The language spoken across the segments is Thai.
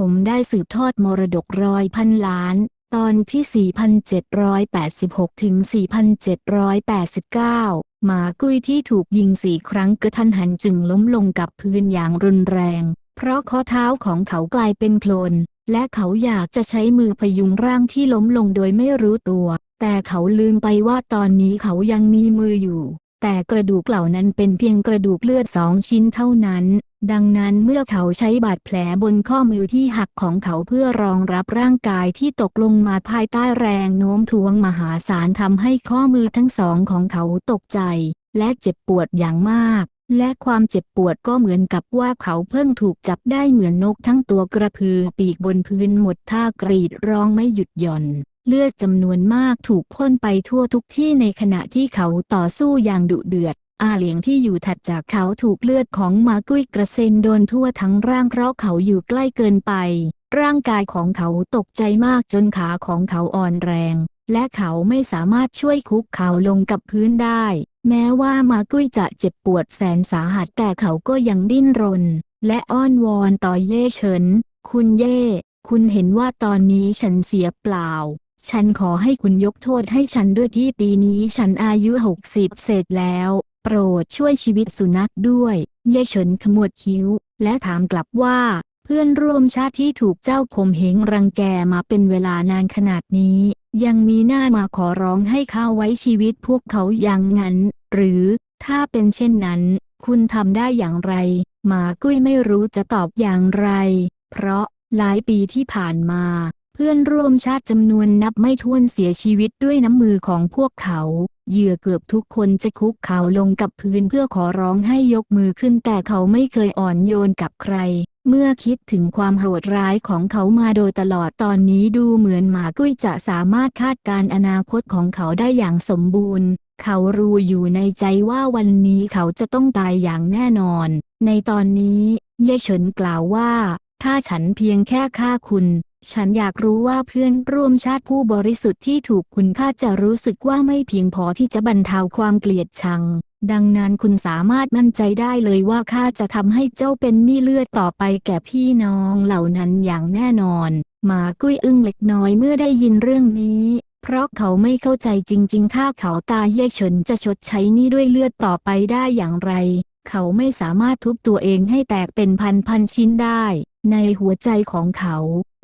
ผมได้สืบทอดมรดกร้อยพันล้าน ตอนที่ 4,786 ถึง 4,789 หมากุ้ยที่ถูกยิงสี่ครั้งกระทันหันจึงล้มลงกับพื้นอย่างรุนแรง เพราะข้อเท้าของเขากลายเป็นโคลน และเขาอยากจะใช้มือพยุงร่างที่ล้มลงโดยไม่รู้ตัว แต่เขาลืมไปว่าตอนนี้เขายังมีมืออยู่ แต่กระดูกเหล่านั้นเป็นเพียงกระดูกเลือดสองชิ้นเท่านั้น ดังนั้นเมื่อเขาใช้บาดแผลบนข้อมือที่หักของเขาเพื่อรองรับร่างกายที่ตกลงมาภายใต้แรงโน้มถ่วงมหาศาลทำให้ข้อมือทั้งสองของเขาตกใจ และเจ็บปวดอย่างมาก และความเจ็บปวดก็เหมือนกับว่าเขาเพิ่งถูกจับได้เหมือนนกทั้งตัวกระพือปีกบนพื้นหมดท่ากรีดร้องไม่หยุดหย่อน เลือดจำนวนมากถูกพ่นไปทั่วทุกที่ในขณะที่เขาต่อสู้อย่างดุเดือด อาเหลียงที่อยู่ถัดจากเขาถูกเลือดของมากุ้ยกระเซ็นโดนทั่วทั้งร่างเพราะเขาอยู่ใกล้เกินไป ร่างกายของเขาตกใจมากจนขาของเขาอ่อนแรง และเขาไม่สามารถช่วยคุกเข่าลงกับพื้นได้ แม้ว่ามากุ้ยจะเจ็บปวดแสนสาหัสแต่เขาก็ยังดิ้นรน และอ้อนวอนต่อเย่เฉิน คุณเย่ คุณเห็นว่าตอนนี้ฉันเสียเปล่า ฉันขอให้คุณยกโทษให้ฉันด้วยที่ปีนี้ฉันอายุ 60เศษแล้ว โปรดช่วยชีวิตสุนัขด้วยเย่เฉินขมวดคิ้ว และถามกลับว่า เพื่อนร่วมชาติที่ถูกเจ้าข่มเหงรังแกมาเป็นเวลานานขนาดนี้ ยังมีหน้ามาขอร้องให้ข้าไว้ชีวิตพวกเขาอย่างนั้น หรือถ้าเป็นเช่นนั้น คุณทำได้อย่างไร หมากุ้ยไม่รู้จะตอบอย่างไร เพราะหลายปีที่ผ่านมา เพื่อนร่วมชาติจำนวนนับไม่ถ้วนเสียชีวิตด้วยน้ำมือของพวกเขา เหยื่อเกือบทุกคนจะคุกเข่าลงกับพื้นเพื่อขอร้องให้ยกมือขึ้นแต่เขาไม่เคยอ่อนโยนกับใคร เมื่อคิดถึงความโหดร้ายของเขามาโดยตลอดตอนนี้ดูเหมือนหมากุ้ยจะสามารถคาดการณ์อนาคตของเขาได้อย่างสมบูรณ์ เขารู้อยู่ในใจว่าวันนี้เขาจะต้องตายอย่างแน่นอน ในตอนนี้เย่เฉินกล่าวว่า ถ้าฉันเพียงแค่ฆ่าคุณ ฉันอยากรู้ว่าเพื่อนร่วมชาติผู้บริสุทธิ์ที่ถูกคุณฆ่าจะรู้สึกว่าไม่เพียงพอที่จะบรรเทาความเกลียดชัง ดังนั้นคุณสามารถมั่นใจได้เลยว่าข้าจะทำให้เจ้าเป็นนี้เลือดต่อไปแก่พี่น้องเหล่านั้นอย่างแน่นอนหมากุ้ยอึ้งเล็กน้อยเมื่อได้ยินเรื่องนี้ เพราะเขาไม่เข้าใจจริง ๆ ถ้าเขาตาเย่เฉินจะชดใช้นี้ด้วยเลือดต่อไปได้อย่างไร เขาไม่สามารถทุบตัวเองให้แตกเป็นพันพันชิ้นได้ ในหัวใจของเขา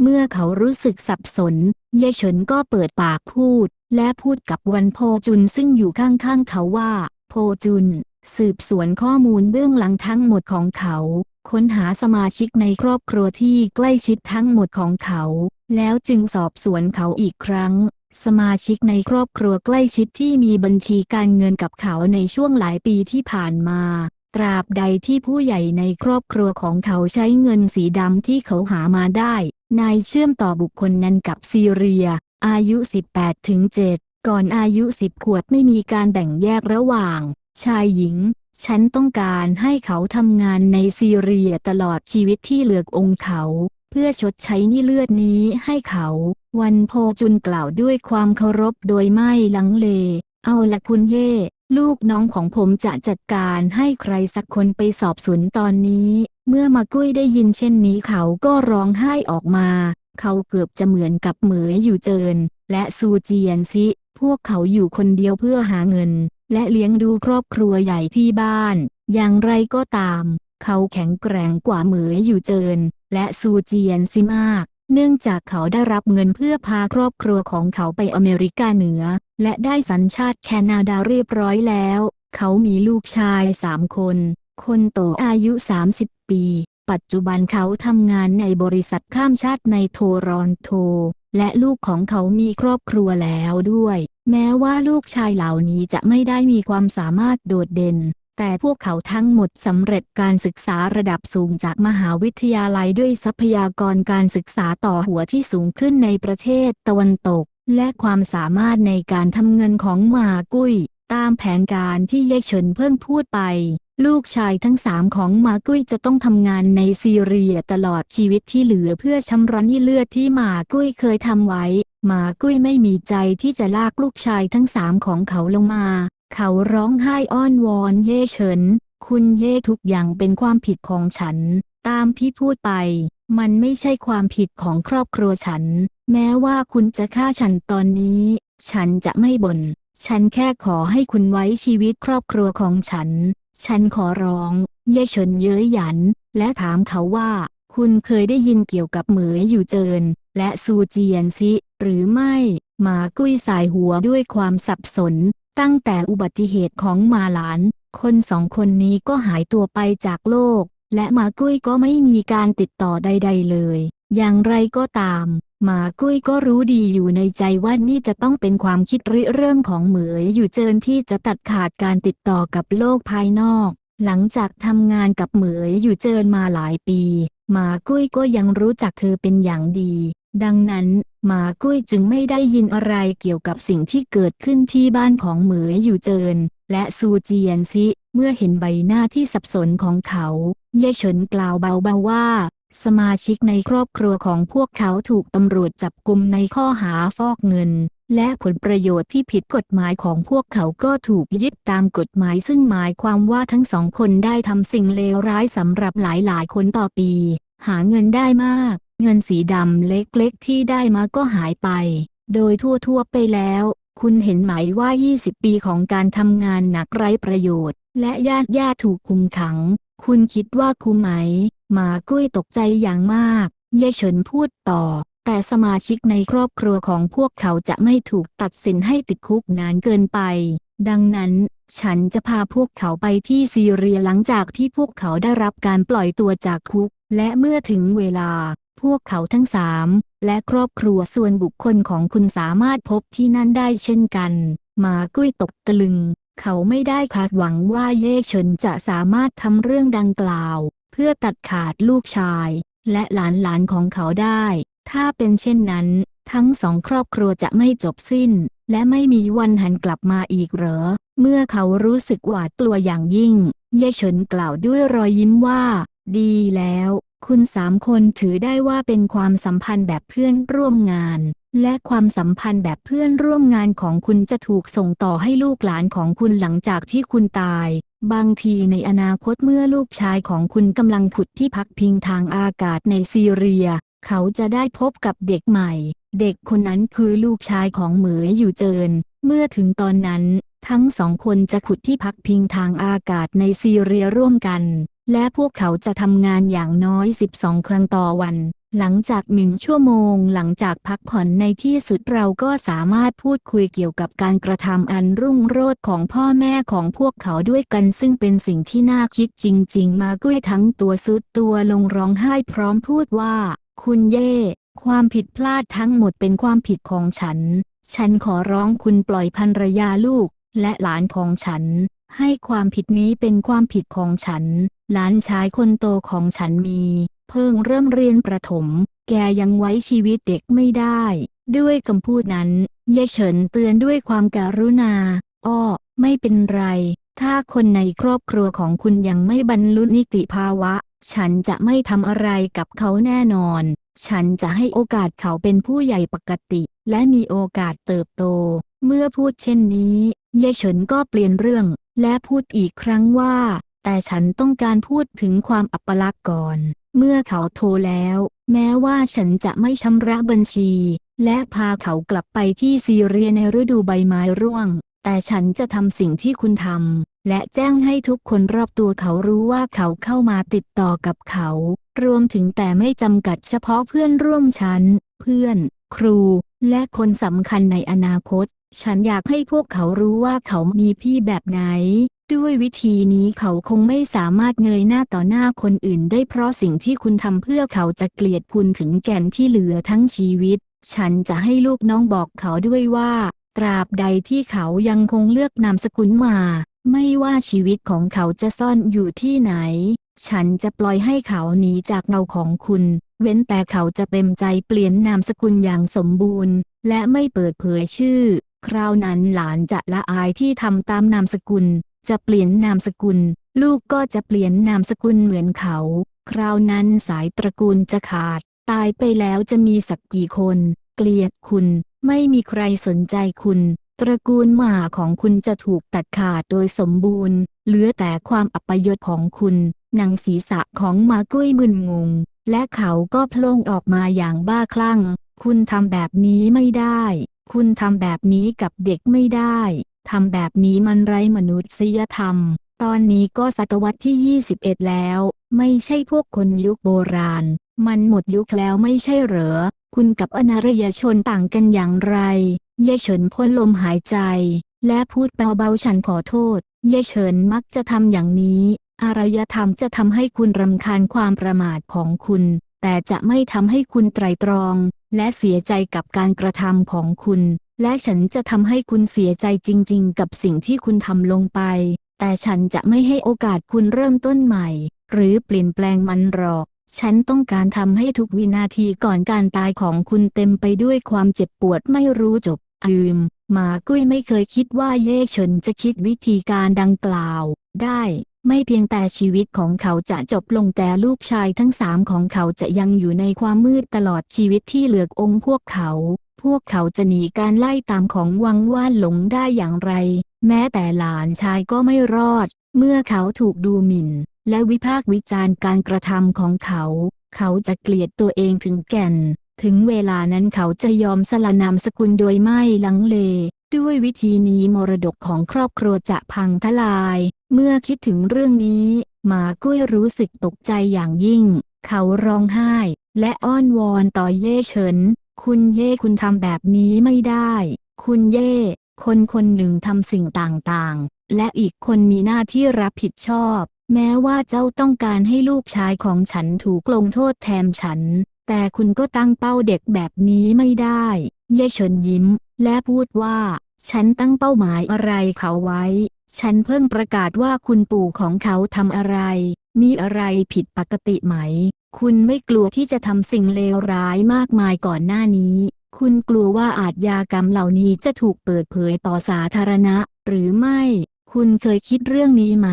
เมื่อเขารู้สึกสับสน เย่เฉินก็เปิดปากพูด และพูดกับวันโพจุนซึ่งอยู่ข้างๆเขาว่า โพจุน สืบสวนข้อมูลเบื้องหลังทั้งหมดของเขา ค้นหาสมาชิกในครอบครัวที่ใกล้ชิดทั้งหมดของเขา แล้วจึงสอบสวนเขาอีกครั้งสมาชิกในครอบครัวใกล้ชิดที่มีบัญชีการเงินกับเขาในช่วงหลายปีที่ผ่านมา ตราบใดที่ผู้ใหญ่ในครอบครัวของเขาใช้เงินสีดำที่เขาหามาได้ นายเชื่อมต่อบุคคลนั้นกับซีเรีย อายุ 18ถึง7ก่อนอายุ 10 ขวบไม่มีการแบ่งแยกระหว่าง ชายหญิง ฉันต้องการให้เขาทำงานในซีเรียตลอดชีวิตที่เหลือองค์เขา เพื่อชดใช้นี้เลือดนี้ให้เขา วันโพจุนกล่าวด้วยความเคารพโดยไม่ลังเล เอาละคุณเย่ ลูกน้องของผมจะจัดการให้ใครสักคนไปสอบสวนตอนนี้ เมื่อมากุ้ยได้ยินเช่นนี้เขาก็ร้องไห้ออกมา เขาเกือบจะเหมือนกับเหมยอยู่เจิน และซูเจียนซิ พวกเขาอยู่คนเดียวเพื่อหาเงิน และเลี้ยงดูครอบครัวใหญ่ที่บ้าน อย่างไรก็ตาม เขาแข็งแกร่งกว่าเหมยอยู่เจิน และซูเจียนซิมาก เนื่องจากเขาได้รับเงินเพื่อพาครอบครัวของเขาไปอเมริกาเหนือ และได้สัญชาติแคนาดาเรียบร้อยแล้ว เขามีลูกชายสามคน คนโตอายุ 30 ปี ปัจจุบันเขาทำงานในบริษัทข้ามชาติในโทรอนโต และลูกของเขามีครอบครัวแล้วด้วย แม้ว่าลูกชายเหล่านี้จะไม่ได้มีความสามารถโดดเด่น แต่พวกเขาทั้งหมดสำเร็จการศึกษาระดับสูงจากมหาวิทยาลัยด้วยทรัพยากรการศึกษาต่อหัวที่สูงขึ้นในประเทศตะวันตก และความสามารถในการทำเงินของหมากุ้ย ตามแผนการที่เย่เฉินเพิ่งพูดไป ลูกชายทั้งสามของหมากุ้ยจะต้องทำงานในซีเรียตลอดชีวิตที่เหลือเพื่อชำระหนี้เลือดที่หมากุ้ยเคยทำไว้ หมากุ้ยไม่มีใจที่จะลากลูกชายทั้งสามของเขาลงมา เขาร้องไห้อ้อนวอนเย่เฉิน คุณเย่ทุกอย่างเป็นความผิดของฉัน ตามที่พูดไป มันไม่ใช่ความผิดของครอบครัวฉัน แม้ว่าคุณจะฆ่าฉันตอนนี้ ฉันจะไม่บน่น ฉันแค่ขอให้คุณไว้ชีวิตครอบครัวของฉัน ฉันขอร้อง เย่เฉินเย้ยหยัน และถามเขาว่า คุณเคยได้ยินเกี่ยวกับเหมยอยู่เจิน และซูเจียนซิ หรือไม่ มากุ้ยสายหัวด้วยความสับสน ตั้งแต่อุบัติเหตุของมาหลาน คนสองคนนี้ก็หายตัวไปจากโลก และหมากุ้ยก็ไม่มีการติดต่อใด ๆ เลย อย่างไรก็ตาม หมากุ้ยก็รู้ดีอยู่ในใจว่านี่จะต้องเป็นความคิดริเริ่มของเหมยอยู่เจินที่จะตัดขาดการติดต่อกับโลกภายนอก หลังจากทำงานกับเหมยอยู่เจินมาหลายปี หมากุ้ยก็ยังรู้จักเธอเป็นอย่างดี ดังนั้นหมากุ้ยจึงไม่ได้ยินอะไรเกี่ยวกับสิ่งที่เกิดขึ้นที่บ้านของเหมยอยู่เจิน และซูเจียนซิ เมื่อเห็นใบหน้าที่สับสนของเขา เย่เฉินกล่าวเบาๆว่า สมาชิกในครอบครัวของพวกเขาถูกตำรวจจับกุมในข้อหาฟอกเงิน และผลประโยชน์ที่ผิดกฎหมายของพวกเขาก็ถูกยึดตามกฎหมายซึ่งหมายความว่าทั้งสองคนได้ทำสิ่งเลวร้ายสำหรับหลายๆ คนต่อปี หาเงินได้มาก เงินสีดำเล็กๆ ที่ได้มาก็หายไป โดยทั่วๆไปแล้ว คุณเห็นไหมว่า 20 ปีของการทำงานหนักไร้ประโยชน์และญาติญาติถูกคุมขัง คุณคิดว่าคุ้มไหม หมากุ้ยตกใจอย่างมาก เย่เฉินพูดต่อ แต่สมาชิกในครอบครัวของพวกเขาจะไม่ถูกตัดสินให้ติดคุกนานเกินไป ดังนั้น ฉันจะพาพวกเขาไปที่ซีเรียหลังจากที่พวกเขาได้รับการปล่อยตัวจากคุก และเมื่อถึงเวลา พวกเขาทั้งสามและครอบครัวส่วนบุคคลของคุณสามารถพบที่นั่นได้เช่นกันหมากุ้ยตกตะลึง เขาไม่ได้คาดหวังว่าเย่เฉินจะสามารถทำเรื่องดังกล่าว เพื่อตัดขาดลูกชาย และหลานๆของเขาได้ ถ้าเป็นเช่นนั้น ทั้งสองครอบครัวจะไม่จบสิ้น และไม่มีวันหันกลับมาอีกเหรอ เมื่อเขารู้สึกหวาดกลัวอย่างยิ่ง เย่เฉินกล่าวด้วยรอยยิ้มว่า ดีแล้ว คุณสามคนถือได้ว่าเป็นความสัมพันธ์แบบเพื่อนร่วมงาน และความสัมพันธ์แบบเพื่อนร่วมงานของคุณจะถูกส่งต่อให้ลูกหลานของคุณหลังจากที่คุณตาย บางทีในอนาคตเมื่อลูกชายของคุณกำลังผุดที่พักพิงทางอากาศในซีเรีย เขาจะได้พบกับเด็กใหม่ เด็กคนนั้นคือลูกชายของเหมยอยู่เจิน เมื่อถึงตอนนั้น ทั้งสองคนจะขุดที่พักพิงทางอากาศในซีเรียร่วมกัน และพวกเขาจะทำงานอย่างน้อย 12 ครั้งต่อวัน หลังจากหนึ่งชั่วโมงหลังจากพักผ่อนในที่สุดเราก็สามารถพูดคุยเกี่ยวกับการกระทำอันรุ่งโรจน์ของพ่อแม่ของพวกเขาด้วยกันซึ่งเป็นสิ่งที่น่าคิดจริง ๆ มากุ้ยทั้งตัวสุดตัวลงร้องไห้พร้อมพูดว่า คุณเย่ ความผิดพลาดทั้งหมดเป็นความผิดของฉัน ฉันขอร้องคุณปล่อยภรรยาลูก และหลานของฉัน ให้ความผิดนี้เป็นความผิดของฉัน หลานชายคนโตของฉันมี เพิ่งเริ่มเรียนประถม แกยังไว้ชีวิตเด็กไม่ได้ ด้วยคำพูดนั้นเย่เฉินเตือนด้วยความการุณา อ้อ ไม่เป็นไร ถ้าคนในครอบครัวของคุณยังไม่บรรลุนิติภาวะ ฉันจะไม่ทำอะไรกับเขาแน่นอน ฉันจะให้โอกาสเขาเป็นผู้ใหญ่ปกติ และมีโอกาสเติบโต เมื่อพูดเช่นนี้เย่เฉินก็เปลี่ยนเรื่อง และพูดอีกครั้งว่า แต่ฉันต้องการพูดถึงความอัปลักษณ์ก่อน เมื่อเขาโทรแล้ว แม้ว่าฉันจะไม่ชำระบัญชี และพาเขากลับไปที่ซีเรียในฤดูใบไม้ร่วง แต่ฉันจะทำสิ่งที่คุณทำ และแจ้งให้ทุกคนรอบตัวเขารู้ว่าเขาเข้ามาติดต่อกับเขา รวมถึงแต่ไม่จำกัดเฉพาะเพื่อนร่วมชั้น เพื่อน ครู และคนสำคัญในอนาคต ฉันอยากให้พวกเขารู้ว่าเขามีพี่แบบไหน ด้วยวิธีนี้เขาคงไม่สามารถเงยหน้าต่อหน้าคนอื่นได้เพราะสิ่งที่คุณทำเพื่อเขาจะเกลียดคุณถึงแก่นที่เหลือทั้งชีวิต ฉันจะให้ลูกน้องบอกเขาด้วยว่า ตราบใดที่เขายังคงเลือกนามสกุลมา ไม่ว่าชีวิตของเขาจะซ่อนอยู่ที่ไหน ฉันจะปล่อยให้เขาหนีจากเงาของคุณ เว้นแต่เขาจะเต็มใจเปลี่ยนนามสกุลอย่างสมบูรณ์ และไม่เปิดเผยชื่อ คราวนั้นหลานจะละอายที่ทำตามนามสกุล จะเปลี่ยนนามสกุล ลูกก็จะเปลี่ยนนามสกุลเหมือนเขา คราวนั้นสายตระกูลจะขาด ตายไปแล้วจะมีสักกี่คน เกลียดคุณ ไม่มีใครสนใจคุณ ตระกูลหมาของคุณจะถูกตัดขาดโดยสมบูรณ์ เหลือแต่ความอัปยศของคุณหนังศีรษะของมากุ้ยมึนงง และเขาก็โพล่งออกมาอย่างบ้าคลั่ง คุณทำแบบนี้ไม่ได้ คุณทำแบบนี้กับเด็กไม่ได้ ทำแบบนี้มันไร้มนุษยธรรม ตอนนี้ก็ศตวรรษที่ 21 แล้ว ไม่ใช่พวกคนยุคโบราณ มันหมดยุคแล้วไม่ใช่เหรอ คุณกับอนารยชนต่างกันอย่างไร เย่เฉินพ่นลมหายใจ และพูดเบาๆฉันขอโทษ เย่เฉินมักจะทำอย่างนี้ อารยธรรมจะทำให้คุณรำคาญความประมาทของคุณ แต่จะไม่ทำให้คุณไตรตรอง และเสียใจกับการกระทำของคุณ และฉันจะทำให้คุณเสียใจจริง ๆ กับสิ่งที่คุณทำลงไป แต่ฉันจะไม่ให้โอกาสคุณเริ่มต้นใหม่ หรือเปลี่ยนแปลงมันหรอก ฉันต้องการทำให้ทุกวินาทีก่อนการตายของคุณเต็มไปด้วยความเจ็บปวดไม่รู้จบอืมหมากุ้ยไม่เคยคิดว่าเย่เฉินจะคิดวิธีการดังกล่าว ได้ ไม่เพียงแต่ชีวิตของเขาจะจบลงแต่ลูกชายทั้งสามของเขาจะยังอยู่ในความมืดตลอดชีวิตที่เหลือองค์พวกเขา พวกเขาจะหนีการไล่ตามของวังว่านหลงได้อย่างไร แม้แต่หลานชายก็ไม่รอด เมื่อเขาถูกดูหมิ่น และวิพากษ์วิจารณ์การกระทำของเขา เขาจะเกลียดตัวเองถึงแก่น ถึงเวลานั้นเขาจะยอมสละนามสกุลโดยไม่ลังเล ด้วยวิธีนี้มรดกของครอบครัวจะพังทลาย เมื่อคิดถึงเรื่องนี้หมากุ้ยรู้สึกตกใจอย่างยิ่ง เขาร้องไห้ และอ้อนวอนต่อเย่เฉิน คุณเย่คุณทำแบบนี้ไม่ได้ คุณเย่ คนคนหนึ่งทำสิ่งต่างๆ และอีกคนมีหน้าที่รับผิดชอบ แม้ว่าเจ้าต้องการให้ลูกชายของฉันถูกลงโทษแทนฉัน แต่คุณก็ตั้งเป้าเด็กแบบนี้ไม่ได้ เย่เฉินยิ้ม และพูดว่า ฉันตั้งเป้าหมายอะไรเขาไว้ ฉันเพิ่งประกาศว่าคุณปู่ของเขาทำอะไร มีอะไรผิดปกติไหม คุณไม่กลัวที่จะทำสิ่งเลวร้ายมากมายก่อนหน้านี้ คุณกลัวว่าอาทยากรรมเหล่านี้จะถูกเปิดเผยต่อสาธารณะ หรือไม่ คุณเคยคิดเรื่องนี้ไหม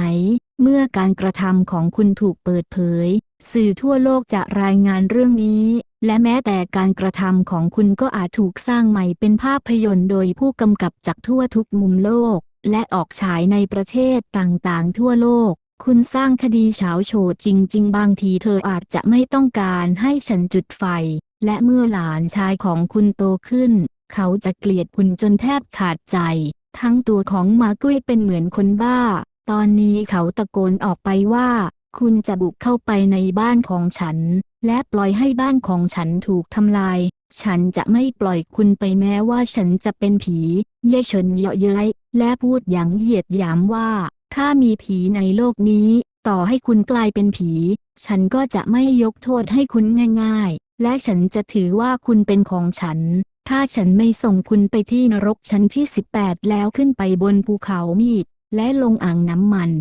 เมื่อการกระทำของคุณถูกเปิดเผย สื่อทั่วโลกจะรายงานเรื่องนี้ และแม้แต่การกระทำของคุณก็อาจถูกสร้างใหม่เป็นภาพยนตร์โดยผู้กำกับจากทั่วทุกมุมโลก และออกฉายในประเทศต่างๆ ทั่วโลก คุณสร้างคดีเฉาโฉดจริง ๆ บางทีเธออาจจะไม่ต้องการให้ฉันจุดไฟ และเมื่อหลานชายของคุณโตขึ้น เขาจะเกลียดคุณจนแทบขาดใจ ทั้งตัวของมากุ้ยเป็นเหมือนคนบ้า ตอนนี้เขาตะโกนออกไปว่า คุณจะบุกเข้าไปในบ้านของฉัน และปล่อยให้บ้านของฉันถูกทำลาย ฉันจะไม่ปล่อยคุณไปแม้ว่าฉันจะเป็นผี เย่เฉินเยาะเย้ยและพูดอย่างเหยียดหยามว่า ถ้ามีผีในโลกนี้ ต่อให้คุณกลายเป็นผี ฉันก็จะไม่ยกโทษให้คุณง่าย ๆ และฉันจะถือว่าคุณเป็นของฉัน ถ้าฉันไม่ส่งคุณไปที่นรกชั้นที่ 18 แล้วขึ้นไปบนภูเขามีด และลงอ่างน้ำมัน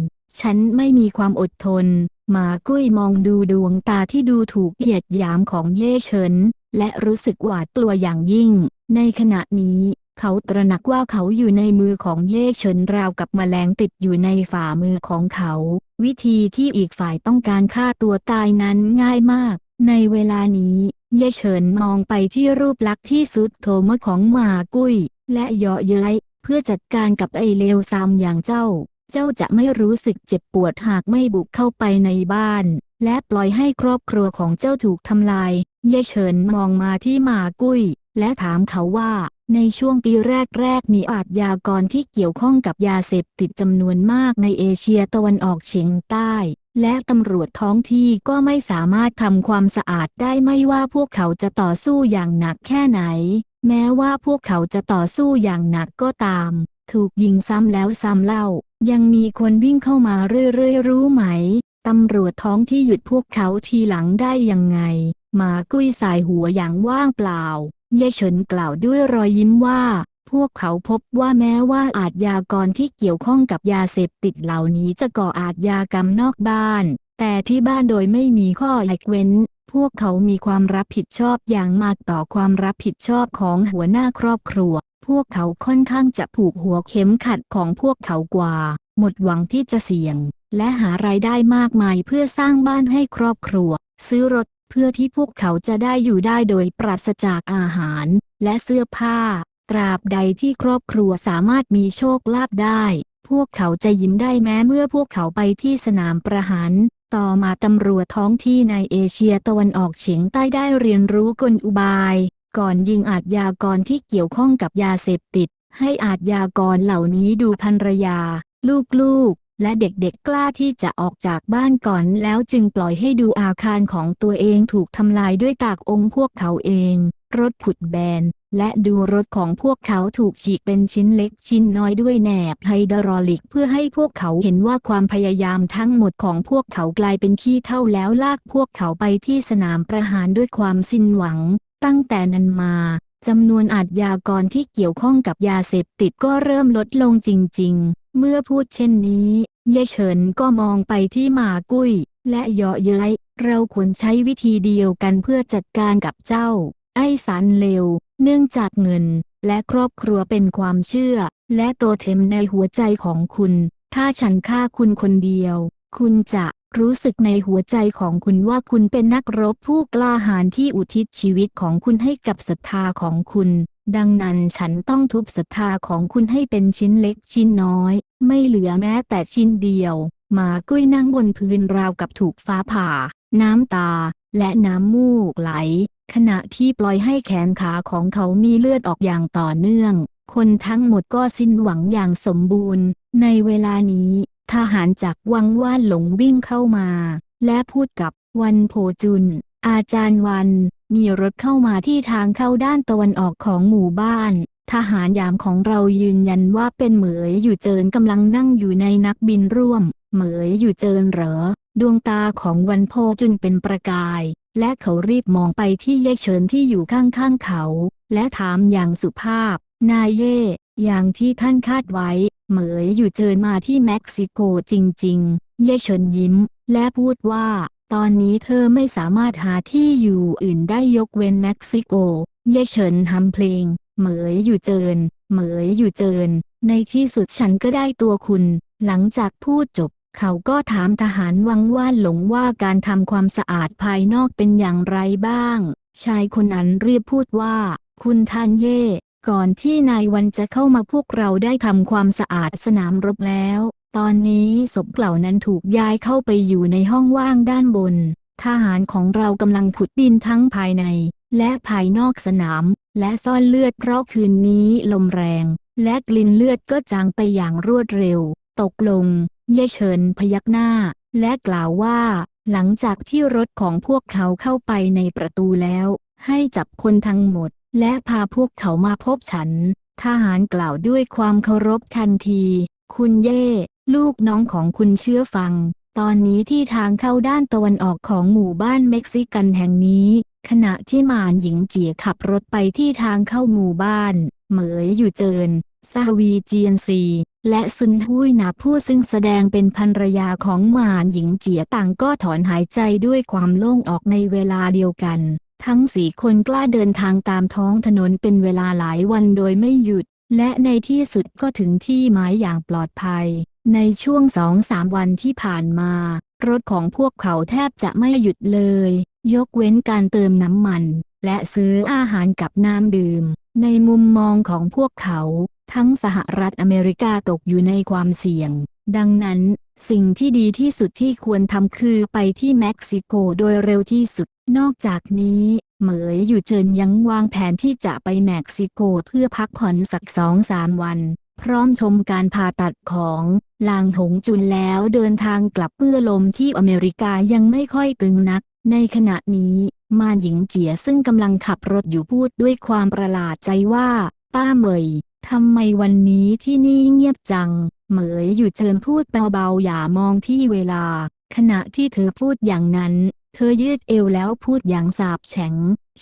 ฉันไม่มีความอดทนหมากุ้ยมองดูดวงตาที่ดูถูกเหยียดหยามของเย่เฉิน และรู้สึกหวาดกลัวอย่างยิ่ง ในขณะนี้ เขาตระหนักว่าเขาอยู่ในมือของเย่เฉินราวกับแมลงติดอยู่ในฝ่ามือของเขา วิธีที่อีกฝ่ายต้องการฆ่าตัวตายนั้นง่ายมาก ในเวลานี้เย่เฉินมองไปที่รูปลักษณ์ที่สุดโทมของหมากุ้ย และเยาะเย้ยเพื่อจัดการกับไอเลวซามอย่างเจ้า เจ้าจะไม่รู้สึกเจ็บปวดหากไม่บุกเข้าไปในบ้าน และปล่อยให้ครอบครัวของเจ้าถูกทำลาย เย่เฉินมองมาที่หมากุ้ย และถามเขาว่า ในช่วงปีแรกๆ มีอาทยากรที่เกี่ยวข้องกับยาเสพติดจำนวนมากในเอเชียตะวันออกเฉียงใต้ และตำรวจท้องที่ก็ไม่สามารถทำความสะอาดได้ไม่ว่าพวกเขาจะต่อสู้อย่างหนักแค่ไหน แม้ว่าพวกเขาจะต่อสู้อย่างหนักก็ตาม ถูกยิงซ้ำแล้วซ้ำเล่า ยังมีคนวิ่งเข้ามาเรื่อยๆ รู้ไหมตำรวจท้องที่หยุดพวกเขาทีหลังได้ยังไง มากุ้ยสายหัวอย่างว่างเปล่า เย่เฉินกล่าวด้วยรอยยิ้มว่า พวกเขาพบว่าแม้ว่าอาทยากรที่เกี่ยวข้องกับยาเสพติดเหล่านี้จะก่ออาทยากรรมนอกบ้าน แต่ที่บ้านโดยไม่มีข้อยกเว้น พวกเขามีความรับผิดชอบอย่างมากต่อความรับผิดชอบของหัวหน้าครอบครัว พวกเขาค่อนข้างจะผูกหัวเข็มขัดของพวกเขากว่า หมดหวังที่จะเสี่ยง และหารายได้มากมายเพื่อสร้างบ้านให้ครอบครัว ซื้อรถ เพื่อที่พวกเขาจะได้อยู่ได้โดยปราศจากอาหาร และเสื้อผ้า ตราบใดที่ครอบครัวสามารถมีโชคลาภได้ พวกเขาจะยิ้มได้แม้เมื่อพวกเขาไปที่สนามประหารต่อมาตำรวจท้องที่ในเอเชียตะวันออกเฉียงใต้ได้เรียนรู้กลอุบาย ก่อนยิงอาทยากรที่เกี่ยวข้องกับยาเสพติด ให้อาทยากรเหล่านี้ดูภรรยา ลูกๆ และเด็กๆกล้าที่จะออกจากบ้านก่อนแล้วจึงปล่อยให้ดูอาคารของตัวเองถูกทำลายด้วยกากองค์พวกเขาเอง รถผุดแบน และดูรถของพวกเขาถูกฉีกเป็นชิ้นเล็กชิ้นน้อยด้วยแหนบไฮดรอลิกเพื่อให้พวกเขาเห็นว่าความพยายามทั้งหมดของพวกเขากลายเป็นขี้เท่าแล้วลากพวกเขาไปที่สนามประหารด้วยความสิ้นหวัง ตั้งแต่นั้นมาจำนวนอาทยากรที่เกี่ยวข้องกับยาเสพติดก็เริ่มลดลงจริง ๆ เมื่อพูดเช่นนี้เย่เฉินก็มองไปที่หมากุ้ย และเยาะเย้ยเราควรใช้วิธีเดียวกันเพื่อจัดการกับเจ้า ไอ้สารเลว เนื่องจากเงิน และครอบครัวเป็นความเชื่อ และตัวเทมในหัวใจของคุณ ถ้าฉันฆ่าคุณคนเดียว คุณจะรู้สึกในหัวใจของคุณว่าคุณเป็นนักรบผู้กล้าหาญที่อุทิศชีวิตของคุณให้กับศรัทธาของคุณ ดังนั้นฉันต้องทุบศรัทธาของคุณให้เป็นชิ้นเล็กชิ้นน้อย ไม่เหลือแม้แต่ชิ้นเดียว หมากุ้ยนั่งบนพื้นราวกับถูกฟ้าผ่า น้ำตา และน้ำมูกไหล ขณะที่ปล่อยให้แขนขาของเขามีเลือดออกอย่างต่อเนื่อง คนทั้งหมดก็สิ้นหวังอย่างสมบูรณ์ ในเวลานี้ ทหารจากวังว่านหลงวิ่งเข้ามา และพูดกับวันโพจุน อาจารย์วัน มีรถเข้ามาที่ทางเข้าด้านตะวันออกของหมู่บ้าน ทหารยามของเรายืนยันว่าเป็นเหมยอยู่เจินกำลังนั่งอยู่ในนักบินร่วม เหมยอยู่เจินเหรอ ดวงตาของวันโพจุนเป็นประกาย และเขารีบมองไปที่เย่เฉินที่อยู่ข้างๆเขา และถามอย่างสุภาพ นายเย่อย่างที่ท่านคาดไว้ เหมยอยู่เจินมาที่เม็กซิโกจริงๆ เย่เฉินยิ้ม และพูดว่า ตอนนี้เธอไม่สามารถหาที่อยู่อื่นได้ยกเว้นเม็กซิโก เย่เฉินทำเพลง เหมยอยู่เจิน เหมยอยู่เจิน ในที่สุดฉันก็ได้ตัวคุณ หลังจากพูดจบ เขาก็ถามทหารวังว่านหลงว่าการทำความสะอาดภายนอกเป็นอย่างไรบ้าง ชายคนนั้นรีบพูดว่า คุณทานเย่ ก่อนที่นายวันจะเข้ามาพวกเราได้ทำความสะอาดสนามรบแล้ว ตอนนี้ศพเหล่านั้นถูกย้ายเข้าไปอยู่ในห้องว่างด้านบน ทหารของเรากำลังขุดดินทั้งภายในและภายนอกสนาม และซ่อนเลือดเพราะคืนนี้ลมแรง และกลิ่นเลือดก็จางไปอย่างรวดเร็ว ตกลง เย่เฉินพยักหน้า และกล่าวว่า หลังจากที่รถของพวกเขาเข้าไปในประตูแล้ว ให้จับคนทั้งหมด และพาพวกเขามาพบฉัน ทหารกล่าวด้วยความเคารพทันที คุณเย่ ลูกน้องของคุณเชื่อฟังตอนนี้ที่ทางเข้าด้านตะวันออกของหมู่บ้านเม็กซิกันแห่งนี้ ขณะที่มารหญิงเจียขับรถไปที่ทางเข้าหมู่บ้าน เหมยอยู่เจินซาวีเจียนซี และซุนหุยนาผู้ซึ่งแสดงเป็นภรรยาของมานหญิงเจียต่างก็ถอนหายใจด้วยความโล่งออกในเวลาเดียวกัน ทั้งสี่คนกล้าเดินทางตามท้องถนนเป็นเวลาหลายวันโดยไม่หยุด และในที่สุดก็ถึงที่หมายอย่างปลอดภัย ในช่วงสองสามวันที่ผ่านมา รถของพวกเขาแทบจะไม่หยุดเลย ยกเว้นการเติมน้ำมัน และซื้ออาหารกับน้ำดื่ม ในมุมมองของพวกเขา ทั้งสหรัฐอเมริกาตกอยู่ในความเสี่ยง ดังนั้น สิ่งที่ดีที่สุดที่ควรทำคือไปที่เม็กซิโกโดยเร็วที่สุด นอกจากนี้เหมยอยู่เจินยังวางแผนที่จะไปเม็กซิโกเพื่อพักผ่อนสักสองสามวัน พร้อมชมการผ่าตัดของลางหงจุนแล้วเดินทางกลับเพื่อลมที่อเมริกายังไม่ค่อยตึงนัก ในขณะนี้มารหญิงเจียซึ่งกำลังขับรถอยู่พูดด้วยความประหลาดใจว่า ป้าเหมยทำไมวันนี้ที่นี่เงียบจัง เหมยอยู่เชิญพูดเบาๆอย่ามองที่เวลา ขณะที่เธอพูดอย่างนั้น เธอยืดเอวแล้วพูดอย่างสาบแฉง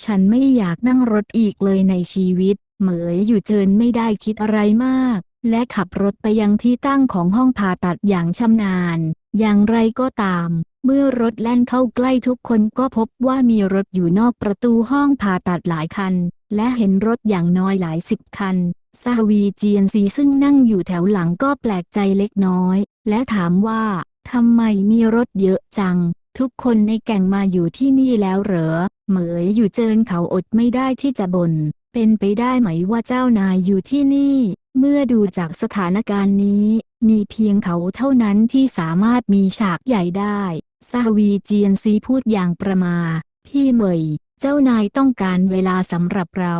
ฉันไม่อยากนั่งรถอีกเลยในชีวิต เหมยอยู่เจินไม่ได้คิดอะไรมาก และขับรถไปยังที่ตั้งของห้องผ่าตัดอย่างชำนาญ อย่างไรก็ตาม เมื่อรถแล่นเข้าใกล้ทุกคนก็พบว่ามีรถอยู่นอกประตูห้องผ่าตัดหลายคัน และเห็นรถอย่างน้อยหลายสิบคัน ซาวีเจียนซีซึ่งนั่งอยู่แถวหลังก็แปลกใจเล็กน้อย และถามว่าทำไมมีรถเยอะจัง ทุกคนในแก่งมาอยู่ที่นี่แล้วเหรอ เหมยอยู่เจินเขาอดไม่ได้ที่จะบน่นเป็นไปได้ไหมว่าเจ้านายอยู่ที่นี่ เมื่อดูจากสถานการณ์นี้ มีเพียงเขาเท่านั้นที่สามารถมีฉากใหญ่ได้ซาวีเจียนซีพูดอย่างประมา พี่เหมย เจ้านายต้องการเวลาสำหรับเรา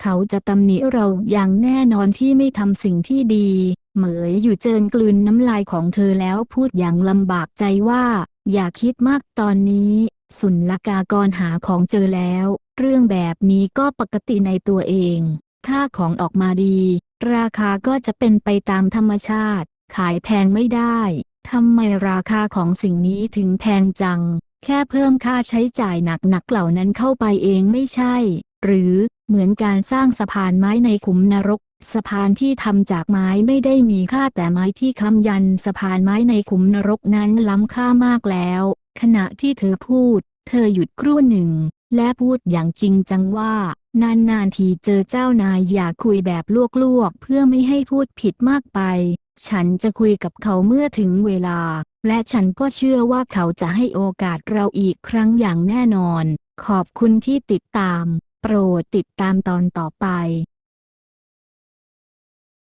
เขาจะตำหนิเราอย่างแน่นอนที่ไม่ทำสิ่งที่ดี เหมยอยู่เจินกลืนน้ำลายของเธอแล้วพูดอย่างลำบากใจว่า อย่าคิดมากตอนนี้ สุนลกากรหาของเจอแล้ว เรื่องแบบนี้ก็ปกติในตัวเอง ถ้าของออกมาดี ราคาก็จะเป็นไปตามธรรมชาติ ขายแพงไม่ได้ทำไมราคาของสิ่งนี้ถึงแพงจัง แค่เพิ่มค่าใช้จ่ายหนักๆเหล่านั้นเข้าไปเองไม่ใช่ หรือเหมือนการสร้างสะพานไม้ในขุมนรก สะพานที่ทำจากไม้ไม่ได้มีค่าแต่ไม้ที่ค้ำยันสะพานไม้ในขุมนรกนั้นล้ำค่ามากแล้ว ขณะที่เธอพูด เธอหยุดครู่หนึ่ง และพูดอย่างจริงจังว่า นานๆทีเจอเจ้านายอยากคุยแบบลวกๆ เพื่อไม่ให้พูดผิดมากไป ฉันจะคุยกับเขาเมื่อถึงเวลา และฉันก็เชื่อว่าเขาจะให้โอกาสเราอีกครั้งอย่างแน่นอน ขอบคุณที่ติดตาม โปรดติดตามตอนต่อไป